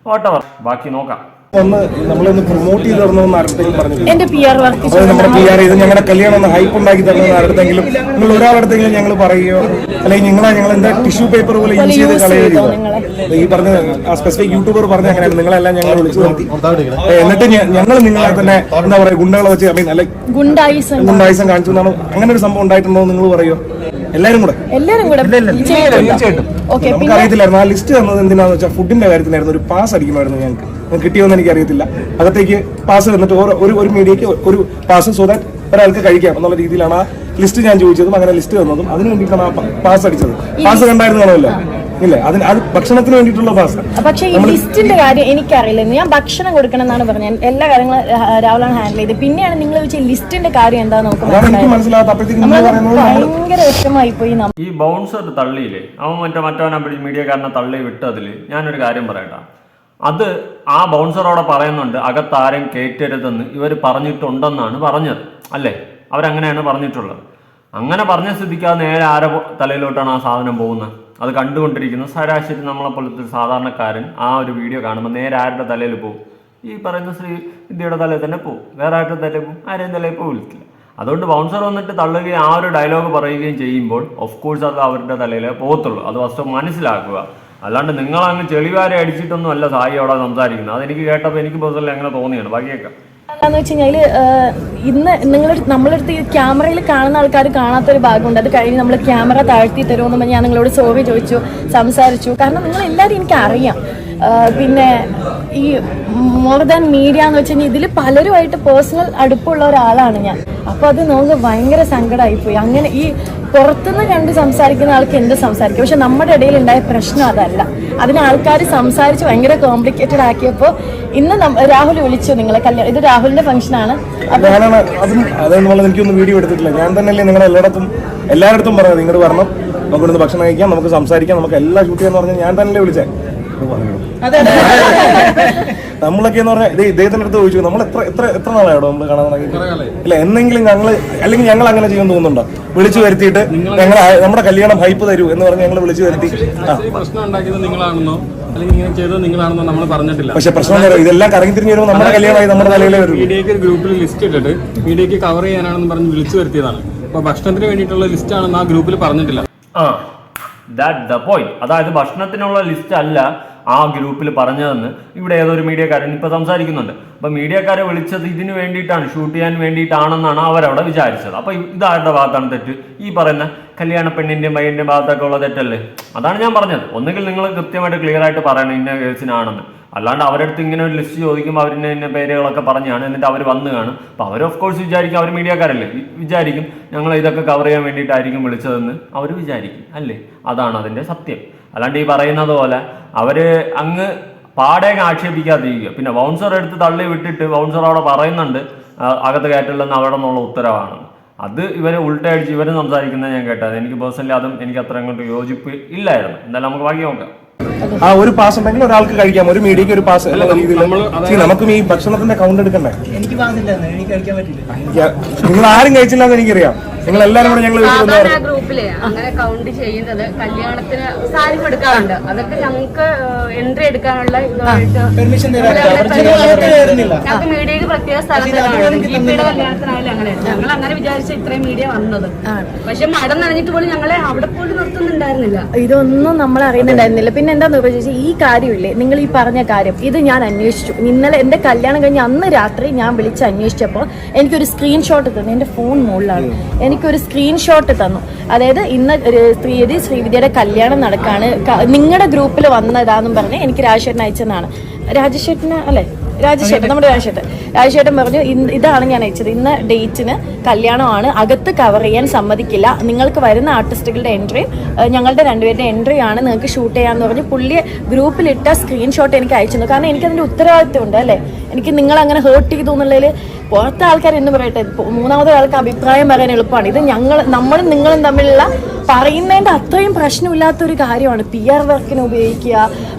ഓട്ടവർ ബാക്കി നോക്കാം. ഒന്ന് നമ്മളൊന്ന് പ്രൊമോട്ട് ചെയ്ത് തരണമെന്ന് ആരുടെങ്കിലും പറഞ്ഞു. എന്റെ പി ആർ വർക്ക് അപ്പോൾ നമ്മുടെ പി ആർ ചെയ്ത് ഞങ്ങളുടെ കല്യാണം ഒന്ന് ഹൈപ്പ് ഉണ്ടാക്കി തരണമെന്ന് ആരുടെങ്കിലും നിങ്ങൾ ഒരാളടുത്തെങ്കിലും ഞങ്ങൾ പറയുകയോ അല്ലെങ്കിൽ നിങ്ങളാ ഞങ്ങൾ എന്താ ടിഷ്യൂ പേപ്പർ പോലെ യൂസ് ചെയ്ത് കളയുകയോ? ഈ പറഞ്ഞ ആ സ്പെസിഫിക് യൂട്യൂബർ പറഞ്ഞ അങ്ങനെയാണ്. നിങ്ങളെല്ലാം ഞങ്ങൾ വിളിച്ചു നിർത്തി എന്നിട്ട് ഞങ്ങൾ നിങ്ങളെ തന്നെ എന്താ പറയുക ഗുണ്ടകളെ വെച്ച് ഐ മീൻ അല്ലെ. ഗുണ്ടായുസം കാണിച്ചു എന്നാണ്. അങ്ങനെ ഒരു സംഭവം ഉണ്ടായിട്ടുണ്ടോ നിങ്ങൾ പറയുമോ എല്ലാരും കൂടെ? എല്ലാരും കൂടെ? ചെയ്തിട്ടുണ്ടോ? ഓക്കെ നമുക്ക് അറിയത്തില്ലായിരുന്നു. ആ ലിസ്റ്റ് തന്നത് എന്തിനാന്ന് വെച്ചാൽ ഫുഡിന്റെ കാര്യത്തിലായിരുന്നു. ഒരു പാസ് അടിക്കണമായിരുന്നു ഞങ്ങൾക്ക്. കിട്ടിയോന്ന് എനിക്ക് അറിയത്തില്ല അകത്തേക്ക് പാസ് തന്നിട്ട് ഓരോ ഒരു ഒരു മീഡിയക്ക് ഒരു പാസ് സോ ദാറ്റ് ഒരാൾക്ക് കഴിക്കാം എന്നുള്ള രീതിയിലാണ് ആ ലിസ്റ്റ് ഞാൻ ചോദിച്ചതും അങ്ങനെ ലിസ്റ്റ് തന്നതും. അതിന് വേണ്ടിയിട്ടാണ് ആ പാസ് അടിച്ചത്. പാസ് കണ്ടായിരുന്നു കാണുമല്ലോ ഇല്ലേ? അതിന് അത് ഭക്ഷണത്തിന് വേണ്ടിയിട്ടുള്ള ഫാസ്റ്റ് പക്ഷെ ഈ ലിസ്റ്റിന്റെ കാര്യം എനിക്കറിയില്ല. ഞാൻ ഭക്ഷണം കൊടുക്കണം എന്നാണ് പറഞ്ഞത്. എല്ലാ കാര്യങ്ങളും രാവിലാണ് രാഹുലാണ് ഹാൻഡിൽ ചെയ്ത് പിന്നെയാണ് നിങ്ങൾ വെച്ച ലിസ്റ്റിന്റെ കാര്യം എന്താ നോക്കുന്നത് അതാണ് എനിക്ക് മനസ്സിലായത്. മനസ്സിലാകാത്ത. അപ്പോഴത്തേക്ക് നിങ്ങൾ പറയുന്നത് നമ്മൾ ഭയങ്കര വിഷമായി പോയി ഈ ബൗൺസർ തള്ളിയില്ലേ? അവൻ മറ്റേ മറ്റവനെ മീഡിയക്കാരനെ തള്ളി വിട്ടതിൽ ഞാനൊരു കാര്യം പറയട്ടാ. അത് ആ ബൗൺസറോടെ പറയുന്നുണ്ട് അകത്താരും കയറ്റരുതെന്ന് ഇവർ പറഞ്ഞിട്ടുണ്ടെന്നാണ് പറഞ്ഞത്. അല്ലേ? അവരങ്ങനെയാണ് പറഞ്ഞിട്ടുള്ളത്. അങ്ങനെ പറഞ്ഞ സ്ഥിതിക്ക് അത് നേരെ ആരെ തലയിലോട്ടാണ് ആ സാധനം പോകുന്നത്? അത് കണ്ടുകൊണ്ടിരിക്കുന്ന. ശരാശരി നമ്മളെ പോലത്തെ ഒരു സാധാരണക്കാരൻ ആ ഒരു വീഡിയോ കാണുമ്പോൾ നേരെ ആരുടെ തലയിൽ പോകും ഈ പറയുന്ന ശ്രീ വിദ്യയുടെ തലയിൽ തന്നെ പോകും വേറെ ആരുടെ തലയിൽ പോകും ആരെയും തലയിൽ പോകില്ല അതുകൊണ്ട് ബൗൺസർ വന്നിട്ട് തള്ളുകയും ആ ഒരു ഡയലോഗ് പറയുകയും ചെയ്യുമ്പോൾ ഓഫ് കോഴ്സ് അത് അവരുടെ തലയിലേ പോകത്തുള്ളൂ. അത് ഫസ്റ്റ് മനസ്സിലാക്കുക. അല്ലാണ്ട് നിങ്ങൾ അങ്ങ് ചെളിവാരെ അടിച്ചിട്ടൊന്നും അല്ല സായി അവിടെ സംസാരിക്കുന്നത്. അതെനിക്ക് കേട്ടപ്പോൾ എനിക്ക് പേഴ്സണലി അങ്ങനെ തോന്നിയാണ്. ബാക്കിയൊക്കെ. എന്താന്ന് വെച്ച് കഴിഞ്ഞാൽ ഇന്ന് നിങ്ങൾ നമ്മളെടുത്ത് ഈ ക്യാമറയിൽ കാണുന്ന ആൾക്കാർ കാണാത്തൊരു ഭാഗമുണ്ട്. അത് കഴിഞ്ഞ് നമ്മൾ ക്യാമറ താഴ്ത്തി തരുമെന്ന് ഞാൻ നിങ്ങളോട് സോറി ചോദിച്ചു സംസാരിച്ചു. കാരണം നിങ്ങൾ എല്ലാവരും എനിക്ക് അറിയാം പിന്നെ ഈ മോർ ദാൻ മീഡിയ എന്ന് വെച്ചാൽ ഇതിൽ പലരുമായിട്ട് പേഴ്സണൽ അടുപ്പുള്ള ഒരാളാണ് ഞാൻ. അപ്പോൾ അത് നമുക്ക് ഭയങ്കര സങ്കടമായിപ്പോയി അങ്ങനെ ഈ പുറത്തുനിന്ന് കണ്ട് സംസാരിക്കുന്ന ആൾക്ക് എന്ത് സംസാരിക്കും? പക്ഷെ നമ്മുടെ ഇടയിൽ ഉണ്ടായ പ്രശ്നം അതല്ല. അതിന് ആൾക്കാർ സംസാരിച്ച് ഭയങ്കര കോംപ്ലിക്കേറ്റഡ് ആക്കിയപ്പോൾ ഇന്ന് രാഹുൽ വിളിച്ചു നിങ്ങളെ കല്യാണം ഇത് രാഹുലിന്റെ ഫംഗ്ഷനാണ് ആണ്. എനിക്കൊന്നും വീഡിയോ എടുത്തിട്ടില്ല. ഞാൻ തന്നെയല്ലേ നിങ്ങളെ എല്ലായിടത്തും എല്ലായിടത്തും പറഞ്ഞത് നിങ്ങൾ വരണം. നമുക്ക് ഭക്ഷണം കഴിക്കാം നമുക്ക് സംസാരിക്കാം നമുക്ക് എല്ലാം ഷൂട്ട് ചെയ്യാന്ന് പറഞ്ഞാൽ ഞാൻ തന്നെയല്ലേ വിളിച്ചേ. നമ്മളൊക്കെ എന്ന് പറഞ്ഞാൽ ഇത് ഇദ്ദേഹത്തിന്റെ അടുത്ത് ചോദിച്ചു നമ്മൾ എത്ര എത്ര എത്ര നാളായോ നമ്മൾ കാണാൻ ഇല്ല എന്നെങ്കിലും ഞങ്ങൾ അല്ലെങ്കിൽ ഞങ്ങൾ അങ്ങനെ ചെയ്യാൻ തോന്നുന്നുണ്ടോ? വിളിച്ചു വരുത്തിയിട്ട് ഞങ്ങൾ നമ്മുടെ കല്യാണം ഹൈപ്പ് തരൂ എന്ന് പറഞ്ഞ് ഞങ്ങൾ വിളിച്ചു വരുത്തി. ആ. ഈ പ്രശ്നം ഉണ്ടാക്കിയത് നിങ്ങളാണെന്നോ? അല്ലെങ്കിൽ ഇങ്ങനെ ചെയ്തത് നിങ്ങളാണെന്നോ നമ്മൾ പറഞ്ഞിട്ടില്ല. പക്ഷെ പ്രശ്നം ഇതെല്ലാം കറങ്ങി തിരിഞ്ഞു വരുമ്പോൾ നമ്മുടെ കല്യാണമായി നമ്മുടെ തലയിലേ വരും മീഡിയക്ക് ഒരു ഗ്രൂപ്പിൽ ലിസ്റ്റ് ഇട്ടിട്ട് മീഡിയക്ക് കവർ ചെയ്യാനാണെന്ന് പറഞ്ഞ് വിളിച്ചു വരുത്തിയതാണ്. അപ്പൊ ഭക്ഷണത്തിന് വേണ്ടിയിട്ടുള്ള ലിസ്റ്റ് ആണെന്ന് ആ ഗ്രൂപ്പിൽ പറഞ്ഞിട്ടില്ല. ആ ദാറ്റ് ദ പോയിന്റ് അതായത് ഭക്ഷണത്തിനുള്ള ലിസ്റ്റ് അല്ല ആ ഗ്രൂപ്പിൽ പറഞ്ഞതെന്ന് ഇവിടെ ഏതൊരു മീഡിയക്കാരൻ ഇപ്പോൾ സംസാരിക്കുന്നുണ്ട്. അപ്പോൾ മീഡിയക്കാരെ വിളിച്ചത് ഇതിന് വേണ്ടിയിട്ടാണ് ഷൂട്ട് ചെയ്യാൻ വേണ്ടിയിട്ടാണെന്നാണ് അവരവിടെ വിചാരിച്ചത്. അപ്പോൾ ഇതാരുടെ ഭാഗത്താണ് തെറ്റ്? ഈ പറയുന്ന കല്യാണ പെണ്ണിന്റെയും മയ്യന്റെ ഭാഗത്തൊക്കെ ഉള്ള തെറ്റല്ലേ? അതാണ് ഞാൻ പറഞ്ഞത്. ഒന്നുകിൽ നിങ്ങൾ കൃത്യമായിട്ട് ക്ലിയർ ആയിട്ട് പറയണം ഇന്ന കേസിനാണെന്ന്. അല്ലാണ്ട് അവരടുത്ത് ഇങ്ങനെ ഒരു ലിസ്റ്റ് ചോദിക്കുമ്പോൾ അവരിന്റെ ഇന്ന പേരുകളൊക്കെ പറഞ്ഞാണ് എന്നിട്ട് അവർ വന്ന് കാണും. അപ്പോൾ അവർ ഓഫ് കോഴ്സ് വിചാരിക്കും അവർ മീഡിയക്കാരല്ലേ. വിചാരിക്കും ഞങ്ങൾ ഇതൊക്കെ കവർ ചെയ്യാൻ വേണ്ടിയിട്ടായിരിക്കും വിളിച്ചതെന്ന് അവർ വിചാരിക്കും അല്ലേ? അതാണ് അതിന്റെ സത്യം. അല്ലാണ്ട് ഈ പറയുന്നത് പോലെ അവർ അങ്ങ് പാടെ ആക്ഷേപിക്കാതിരിക്കുക. പിന്നെ ബൗൺസർ എടുത്ത് തള്ളി വിട്ടിട്ട് ബൗൺസർ അവിടെ പറയുന്നുണ്ട് അകത്ത് കയറ്റില്ലെന്ന് അവിടെ നിന്നുള്ള ഉത്തരവാണ്. അത് ഇവരെ ഉൾട്ടയടിച്ച് ഇവരും സംസാരിക്കുന്നത് ഞാൻ കേട്ടത്. എനിക്ക് പേഴ്സണലി അതും എനിക്ക് അത്ര അങ്ങോട്ട് യോജിപ്പ് ഇല്ലായിരുന്നു. എന്തായാലും നമുക്ക് ബാക്കി നോക്കാം. ആ ഒരു പാസ് ഉണ്ടെങ്കിൽ ഒരാൾക്ക് കഴിക്കാം. ഒരു മീഡിയക്ക് ഒരു പാസ് നമുക്കും ഈ ഭക്ഷണത്തിന്റെ കൗണ്ട് എടുക്കണ്ടേ? എനിക്ക് പാസില്ല എനിക്ക് കഴിക്കാൻ പറ്റില്ല. എനിക്ക് നിങ്ങൾ ആരും കഴിച്ചില്ല എന്ന് എനിക്കറിയാം. നിങ്ങൾ എല്ലാരും കൂടെ ഞങ്ങൾ സാധാരണ ഗ്രൂപ്പിലെ അങ്ങനെ കൗണ്ട് ചെയ്യുന്നത് കല്യാണത്തിന് സാരി എടുക്കാറുണ്ട് അതൊക്കെ ഞങ്ങൾക്ക് എൻട്രി എടുക്കാനുള്ള ഇതുമായിട്ട് ഞങ്ങൾക്ക് മീഡിയക്ക് പ്രത്യേക സ്ഥലത്തിലാണ് ജിപിയുടെ കല്യാണത്തിനായാലും അങ്ങനെ ഞങ്ങൾ അങ്ങനെ വിചാരിച്ച ഇത്രയും മീഡിയ വന്നത്. പക്ഷെ മടം നനഞ്ഞിട്ട് പോലും ഞങ്ങളെ അവിടെ പോലും നിർത്തുന്നുണ്ടായിരുന്നില്ല. ഇതൊന്നും നമ്മൾ അറിയുന്നുണ്ടായിരുന്നില്ല. പിന്നെ എന്താന്ന് ചോദിച്ചാൽ ഈ കാര്യമില്ലേ? നിങ്ങൾ ഈ പറഞ്ഞ കാര്യം ഇത് ഞാൻ അന്വേഷിച്ചു. ഇന്നലെ എന്റെ കല്യാണം കഴിഞ്ഞ് അന്ന് രാത്രി ഞാൻ വിളിച്ച് അന്വേഷിച്ചപ്പോൾ എനിക്കൊരു സ്ക്രീൻഷോട്ട് തന്നു. എന്റെ ഫോൺ മുകളിലാണ്. എനിക്കൊരു സ്ക്രീൻഷോട്ട് തന്നു. അതായത് ഇന്ന് ഒരു തീയതി ശ്രീവിദ്യയുടെ കല്യാണം നടക്കാണ്. നിങ്ങളുടെ ഗ്രൂപ്പിൽ വന്നതാന്നും പറഞ്ഞ് എനിക്ക് രാജേട്ടൻ അയച്ചതാണ് രാജേഷേട്ടന് അല്ലേ? രാജേഷേട്ടൻ നമ്മുടെ രാജേഷേട്ടൻ. രാജേഷേട്ടൻ പറഞ്ഞു ഇതാണ് ഞാൻ അയച്ചത്. ഇന്ന് ഡേറ്റിന് കല്യാണമാണ്. അകത്ത് കവർ ചെയ്യാൻ സമ്മതിക്കില്ല. നിങ്ങൾക്ക് വരുന്ന ആർട്ടിസ്റ്റുകളുടെ എൻട്രി ഞങ്ങളുടെ രണ്ടുപേരുടെ എൻട്രി ആണ്. നിങ്ങൾക്ക് ഷൂട്ട് ചെയ്യാന്ന് പറഞ്ഞ് പുള്ളി ഗ്രൂപ്പിലിട്ട സ്ക്രീൻഷോട്ട് എനിക്ക് അയച്ചു കാരണം എനിക്ക് അതിന്റെ ഉത്തരവാദിത്വം ഉണ്ട് അല്ലേ? എനിക്ക് നിങ്ങൾ അങ്ങനെ ഹേർട്ട് ചെയ്തു എന്നുള്ളതിൽ പുറത്തെ ആൾക്കാർ എന്ന് പറയട്ടെ മൂന്നാമത് മൂന്നാമത്തെ ആൾക്ക് അഭിപ്രായം പറയാൻ എളുപ്പമാണ്. ഇത് ഞങ്ങൾ നമ്മളും നിങ്ങളും തമ്മിലുള്ള പറയുന്നതിന്റെ അത്രയും പ്രശ്നമില്ലാത്ത ഒരു കാര്യമാണ്. പി ആർ വർക്കിന് ഉപയോഗിക്കുക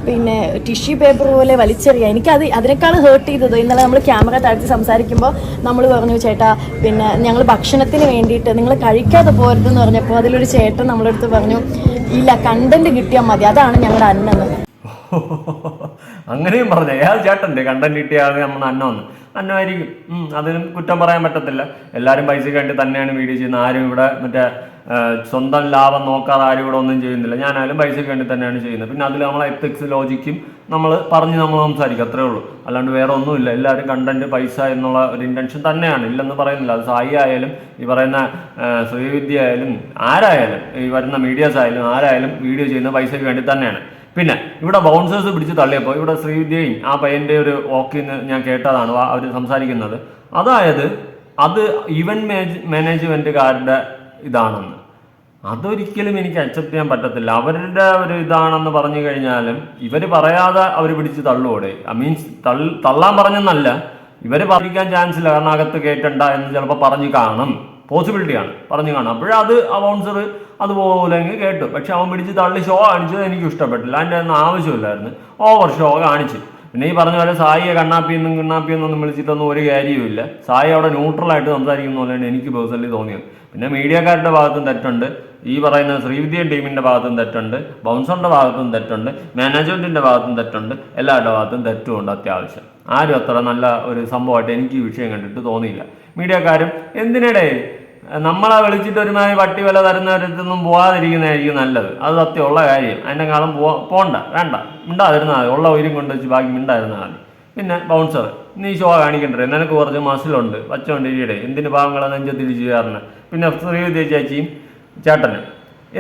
പിന്നെ ടിഷ്യൂ പേപ്പർ പോലെ വലിച്ചെറിയുക. എനിക്കത് അതിനേക്കാൾ ഹേർട്ട് ചെയ്തത് ഇന്നലെ നമ്മൾ ക്യാമറ താഴ്ത്തി സംസാരിക്കുമ്പോൾ നമ്മൾ പറഞ്ഞു ചേട്ടാ പിന്നെ ഞങ്ങൾ ഭക്ഷണത്തിന് വേണ്ടിയിട്ട് നിങ്ങൾ കഴിക്കാതെ പോരുതെന്ന് പറഞ്ഞപ്പോൾ അതിലൊരു ചേട്ടൻ നമ്മളെടുത്ത് പറഞ്ഞു ഇല്ല കണ്ടന്റ് കിട്ടിയാൽ മതി. അതാണ് ഞങ്ങളുടെ അന്നെന്ന്. അങ്ങനെയും പറഞ്ഞു. ഏത് ചേട്ടന്റെ കണ്ടന്റ് കിട്ടിയാൽ നമ്മുടെ അന്നമെന്ന് അന്നമായിരിക്കും അതിനും കുറ്റം പറയാൻ പറ്റത്തില്ല. എല്ലാവരും പൈസയ്ക്ക് വേണ്ടി തന്നെയാണ് വീഡിയോ ചെയ്യുന്നത്. ആരും ഇവിടെ മറ്റേ സ്വന്തം ലാഭം നോക്കാതെ ആരും ഇവിടെ ഒന്നും ചെയ്യുന്നില്ല. ഞാനായാലും പൈസയ്ക്ക് വേണ്ടി തന്നെയാണ് ചെയ്യുന്നത്. പിന്നെ അതിൽ നമ്മൾ എത്തിക്സ് ലോജിക്കും നമ്മൾ പറഞ്ഞ് നമ്മൾ സംസാരിക്കും. അത്രേ ഉള്ളൂ. അല്ലാണ്ട് വേറെ ഒന്നുമില്ല. എല്ലാവരും കണ്ടന്റ് പൈസ എന്നുള്ള ഒരു ഇന്റൻഷൻ തന്നെയാണ്. ഇല്ലെന്ന് പറയുന്നില്ല. അത് സായി ആയാലും ഈ പറയുന്ന ശ്രീവിദ്യ ആയാലും ആരായാലും ഈ വരുന്ന മീഡിയാസ് ആയാലും ആരായാലും വീഡിയോ ചെയ്യുന്ന പൈസയ്ക്ക് വേണ്ടി തന്നെയാണ്. പിന്നെ ഇവിടെ ബൗൺസേഴ്സ് പിടിച്ച് തള്ളിയപ്പോൾ ഇവിടെ ശ്രീവിദ്യയും ആ പയ്യന്റെ ഒരു ഓക്കിന്ന് ഞാൻ കേട്ടതാണ് അവർ സംസാരിക്കുന്നത്. അതായത് അത് ഇവന്റ് മാനേജ് മാനേജ്മെന്റുകാരുടെ ഇതാണെന്ന്. അതൊരിക്കലും എനിക്ക് അക്സെപ്റ്റ് ചെയ്യാൻ പറ്റത്തില്ല. അവരുടെ ഒരു ഇതാണെന്ന് പറഞ്ഞു കഴിഞ്ഞാലും ഇവർ പറയാതെ അവർ പിടിച്ച് തള്ളുകൂടെ മീൻസ് തള്ളി തള്ളാൻ പറഞ്ഞെന്നല്ല ഇവർ പറഞ്ഞിരിക്കാൻ ചാൻസ് ഇല്ല. കാരണം അകത്ത് കേട്ടണ്ട എന്ന് ചിലപ്പോൾ പറഞ്ഞു കാണും. പോസിബിലിറ്റിയാണ് പറഞ്ഞു കാണാം. അപ്പോഴത് ആ ബൗൺസർ അതുപോലെ അങ്ങ് കേട്ടു. പക്ഷെ അവൻ പിടിച്ച് തള്ളി ഷോ കാണിച്ചത് എനിക്ക് ഇഷ്ടപ്പെട്ടില്ല. അതിന്റെ ഒന്നും ആവശ്യമില്ലായിരുന്നു. ഓവർ ഷോ കാണിച്ചു. പിന്നെ ഈ പറഞ്ഞ പോലെ സായിയെ കണ്ണാപ്പി എന്നും കണ്ണാപ്പി എന്നൊന്നും വിളിച്ചിട്ടൊന്നും ഒരു കാര്യവുമില്ല. സായി അവിടെ ന്യൂട്രലായിട്ട് സംസാരിക്കുന്ന പോലെയാണ് എനിക്ക് പേഴ്സണലി തോന്നിയത്. പിന്നെ മീഡിയക്കാരുടെ ഭാഗത്തും തെറ്റുണ്ട്. ഈ പറയുന്ന ശ്രീവിദ്യൻ ടീമിന്റെ ഭാഗത്തും തെറ്റുണ്ട്. ബൗൺസറിന്റെ ഭാഗത്തും തെറ്റുണ്ട്. മാനേജ്മെന്റിന്റെ ഭാഗത്തും തെറ്റുണ്ട്. എല്ലാവരുടെ ഭാഗത്തും തെറ്റുമുണ്ട് അത്യാവശ്യം. ആരും അത്ര നല്ല ഒരു സംഭവമായിട്ട് എനിക്ക് ഈ വിഷയം കണ്ടിട്ട് തോന്നിയില്ല. മീഡിയക്കാരും എന്തിനിടെ നമ്മളെ വിളിച്ചിട്ട് ഒരുമാതിരി പട്ടി വില തരുന്നവരത്തൊന്നും പോകാതിരിക്കുന്നതായിരിക്കും നല്ലത്. അത് സത്യമുള്ള കാര്യം. അതിന്റെ കാലം പോ പോണ്ട വേണ്ട. മിണ്ടാതിരുന്നാൽ മതി. ഉള്ള ഉയരം കൊണ്ട് വെച്ച് ബാക്കി മിണ്ടാതിരുന്നാൽ മതി. പിന്നെ ബൗൺസർ നീ ഷോ കാണിക്കണ്ടേ? നിനക്ക് കുറച്ച് മസിലുണ്ട് വച്ചോണ്ടിരിക്കട്ടെ എന്തിന് പാവങ്ങളെ നെഞ്ചത്തിരിച്ച് ചെയ്യാറുണ്ട് പിന്നെ ശ്രീവിദ്യ ചേച്ചിയും ചേട്ടനും.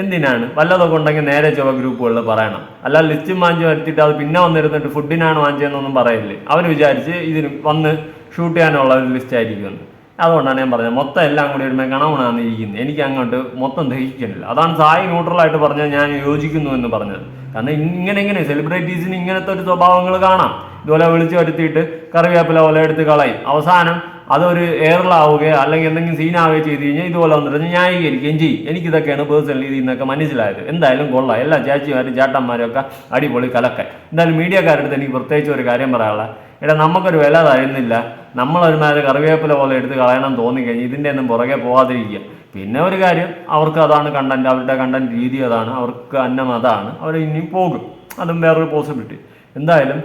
എന്തിനാണ്? വല്ലതൊക്കെ ഉണ്ടെങ്കിൽ നേരെ ചുവ ഗ്രൂപ്പുകളിൽ പറയണം. അല്ല ലിസ്റ്റും വാങ്ങിച്ച് വരുത്തിയിട്ട് അത് പിന്നെ വന്നിരുന്നിട്ട് ഫുഡിനാണ് വാങ്ങിച്ചതെന്നൊന്നും പറയില്ലേ? അവർ വിചാരിച്ച് ഇതിന് വന്ന് ഷൂട്ട് ചെയ്യാനുള്ള ഒരു ലിസ്റ്റ് ആയിരിക്കുമെന്ന്. അതുകൊണ്ടാണ് ഞാൻ പറഞ്ഞത്. മൊത്തം എല്ലാം കൂടി ഒരു കണവണാണ് ഇരിക്കുന്നത് എനിക്ക് അങ്ങോട്ട് മൊത്തം ദഹിക്കുന്നില്ല അതാണ് സായി ന്യൂട്രലായിട്ട് പറഞ്ഞത് ഞാൻ യോജിക്കുന്നു എന്ന് പറഞ്ഞത്. കാരണം ഇങ്ങനെ ഇങ്ങനെ സെലിബ്രിറ്റീസിന് ഇങ്ങനത്തെ ഒരു സ്വഭാവങ്ങൾ കാണാം. ഇതുപോലെ വിളിച്ചു വരുത്തിയിട്ട് കറിവേപ്പില പോലെ എടുത്ത് കളയും. അവസാനം അതൊരു എയറിലാവുകയോ അല്ലെങ്കിൽ എന്തെങ്കിലും സീനാവുകയോ ചെയ്ത് കഴിഞ്ഞാൽ ഇതുപോലെ വന്നിട്ട് ന്യായീകരിക്കുകയും ചെയ്യും. എനിക്കിതൊക്കെയാണ് പേഴ്സണലി ഇതിൽ നിന്നൊക്കെ മനസ്സിലായത്. എന്തായാലും കൊള്ളാം. എല്ലാ ചേച്ചിമാരും ചേട്ടന്മാരും ഒക്കെ അടിപൊളി കലക്കൻ എന്തായാലും മീഡിയക്കാരുടെ അടുത്ത് എനിക്ക് പ്രത്യേകിച്ച് ഒരു കാര്യം പറയാനുള്ള എടാ നമുക്കൊരു വില തരുന്നില്ല. നമ്മളൊരുമാതിരി കറിവേപ്പില പോലെ എടുത്ത് കളയണം തോന്നിക്കഴിഞ്ഞാൽ ഇതിന്റെ ഒന്നും പുറകെ പോകാതിരിക്കുക പിന്നെ ഒരു കാര്യം അവർക്ക് അതാണ് കണ്ടന്റ് അവരുടെ കണ്ടന്റ് രീതി അതാണ് അവർക്ക് അന്നം അതാണ് അവർ ഇനിയും പോകും. അതും വേറൊരു പോസിബിലിറ്റി എന്തായാലും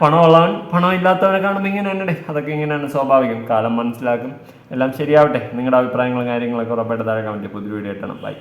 പണമുള്ളവൻ പണമില്ലാത്തവനെ കാണുമ്പോൾ ഇങ്ങനെ തന്നെ അതൊക്കെ ഇങ്ങനെയാണ് സ്വാഭാവികം. കാലം മനസ്സിലാക്കും. എല്ലാം ശരിയാവട്ടെ. നിങ്ങളുടെ അഭിപ്രായങ്ങളും കാര്യങ്ങളൊക്കെ ഉറപ്പായിട്ട് താഴെ കമന്റ് പുതിയ വീഡിയോ ഇട്ടണം. ബൈ